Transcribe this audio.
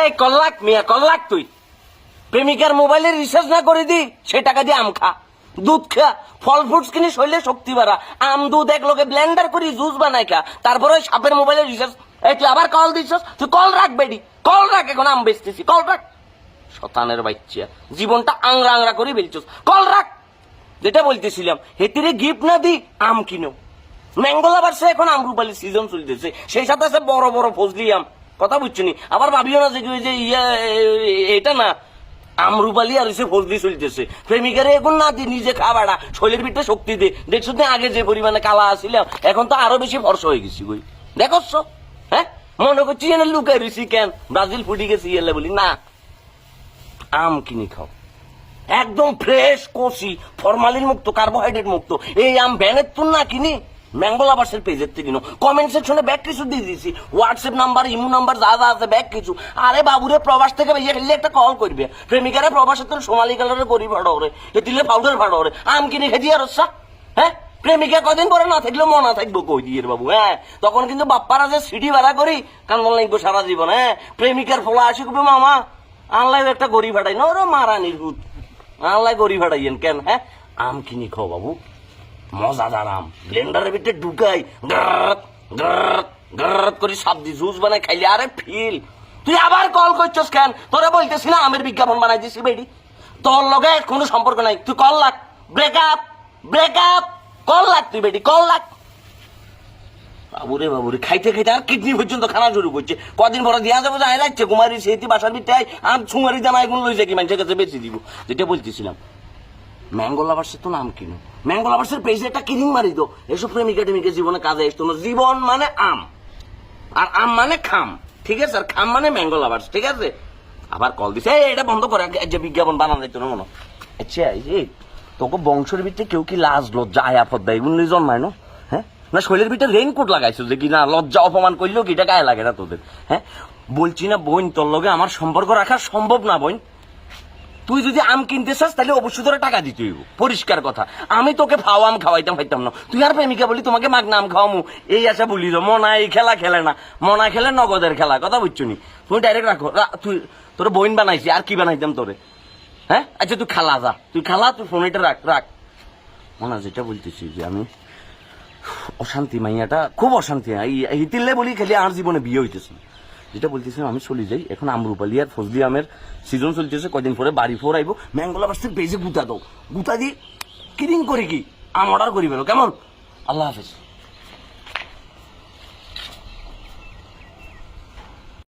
এই, কল্লাক মিয়া, কল্লাক তুই। প্রেমিকার মোবাইলে রিচার্জ না করে দি, সে টাকা দিয়ে আম খা। দুধ খা, ফল ফ্রুটস কিনে শরীরে শক্তি বাড়া। আম, দুধ এক লোকে ব্লেন্ডার করি জুস বানাই খা। তারপরে সাপের মোবাইলে রিচার্জ এই, তুই আবার কল দিছস তুই কল রাখ, বেডি। কল রাখ, এখন আম বেচতেছি। কল রাখ। শতানের বাচ্চা। জীবনটা আংরা আংরা করে বেলছস। কল রাখ। যেটা বলতেছিলাম, হেতিরে গিফট না দি, আম কিনো। ম্যাঙ্গোলা বাড়ছে এখন আম আমরুপালি সিজন চলতেছে। সেই সাথে আছে বড় বড় ফজলি আম। কথা বুঝছ নি? আবার ভাবিও না যে এটা না? আমরুপালি আর এসে ফজলি চলতেছে। প্রেমিকারে এখন না দি, নিজে খাবাড়া শরীরের ভিতরে শক্তি দে। দেখছ তো আগে যে পরিমাণে কালা আসিলাম এখন তো আরও বেশি ফর্স হয়ে গেছি গই দেখছ হ্যাঁ? মনে করছি এনে লুকাই রয়েছি কেন? ব্রাজিল ফুটি গেছি এলে বলি, না। আম কিনে খাও। একদম ফ্রেশ, কষি ফরমালিন মুক্ত কার্বোহাইড্রেট মুক্ত এই আম ভ্যানের তুন না কিনি? ম্যাঙ্গো লাভার্সের পেজের থেকে কিনো কমেন্ট সেকশনে ব্যাগ কিছু দিয়ে দিয়েছি। হোয়াটসঅ্যাপ নাম্বার ইমো নাম্বার যা যা আছে ব্যাগ কিছু। আরে বাবুরে, প্রবাস থেকে বেরিয়ে খেললে একটা কল করবে। প্রেমিকারে প্রবাসের তোর সোনালী কালারের গরি ভাড়া ওরে। এ দিলে পাউডার ভাড়া ওরে। আম কিনে খেয়ে দিয়ে আর হ্যাঁ? প্রেমিকা কদিন পরে না থাকলেও মনা থাকব কই দিয়ে বাবু হ্যাঁ? তখন কিন্তু বাপ্পারা যে সিটি ভাড়া করি, কান্দন লাগবো সারা জীবন হ্যাঁ? প্রেমিকার ফলা আসি কবে মামা, আনলাই একটা গরি ভাড়াই। না, ওরা মারা নির্ভূত আনলাই গরি ভাড়াইয়েন কেন হ্যাঁ? আম কিনি খাও বাবু। মজাদার আম ব্লেন্ডারের ভিতরে ঢুকাই গ্রাত গ্রাত গ্রাত করে জুস বানাই খাইলে, আরে ফিল। তুই আবার কল করছস কেন? তোরা বলতেছি না, আমের বিজ্ঞাপন বানাই দিছি, বেডি। তোর লগে কোনো সম্পর্ক নাই। তুই কল লাগ ব্রেকআপ ব্রেকআপ কল লাগ তুই, বেডি কল লাগ বাবুরে বাবুরে, খাইতে খাইতে আর কিডনি পর্যন্ত খানা শুরু করছে। কদিন পরে দিয়া যাব যায় লাগছে কুমারী সেটি বাসার ভিতরে আর ছুমারি জামা এগুলো লইছে কি, মানুষের কাছে বেশি দিব। যেটা বলতেছিলাম। ম্যাঙ্গো লাভার্সের তো নাম কিনো ম্যাঙ্গো লাভার্সের পেজে একটা কিরিং মারি দো এসব প্রেমিকা টেমিকা জীবনে কাজে আসতো না। জীবন মানে আম। আর আম মানে খাম। ঠিক আছে? আর খাম মানে ম্যাঙ্গো লাভার্স ঠিক আছে? আবার কল দিছে এটা বন্ধ করে যে বিজ্ঞাপন বানানো যেত না মনে আচ্ছা এই তোকে বংশের ভিতরে কেউ কি লাজ, লজ্জা আয়াপদ দেয় এগুলো জন্মায় না? হ্যাঁ? না শরীরের ভিতরে রেইনকোট লাগাইছো যে কি না, লজ্জা, অপমান করলেও কি এটা গায়ে লাগে না তোদের? হ্যাঁ? বলছি না বোন, তোর লগে আমার সম্পর্ক রাখা সম্ভব না বোন। তুই যদি আম কিনতে চাস, তাহলে অবশ্যই তোরা টাকা দিতে হইব। পরিষ্কার কথা। আমি তোকে ফাও আম খাওয়াইতাম, খাইতাম না। তুই আর প্রেমিকা বলি, তোমাকে মাগ নাম খাওয়ামু। এই আশা বলি তো মনা এই খেলা খেলে না। মনা খেলে নগদের খেলা, কথা বুঝছ নি? তুমি ডাইরেক্ট রাখো। তুই, তোর বইন বানাইছি, আর কি বানাইতাম তোরে? হ্যাঁ? আচ্ছা তুই খালা যা। তুই খালা, তুই ফোন এটা রাখ রাখ। মনা যেটা বলতেছি যে আমি, অশান্তি মাইয়াটা, খুব অশান্তি। এই- হিতিল্লে বলি, খালি আর জীবনে বিয়ে হইতেছে না। যেটা বলতেছিলাম, আমি চলে যাই। এখন আমরুপালি আর ফজলি আমের সিজন চলতেছে কদিন পরে বাড়ি ফোর আইবো ম্যাঙ্গোলা বাস থেকে বেজে গুতা দাও। গুতা দিয়ে কিরিং করে কি? আম অর্ডার করি কেমন? আল্লাহ হাফেজ।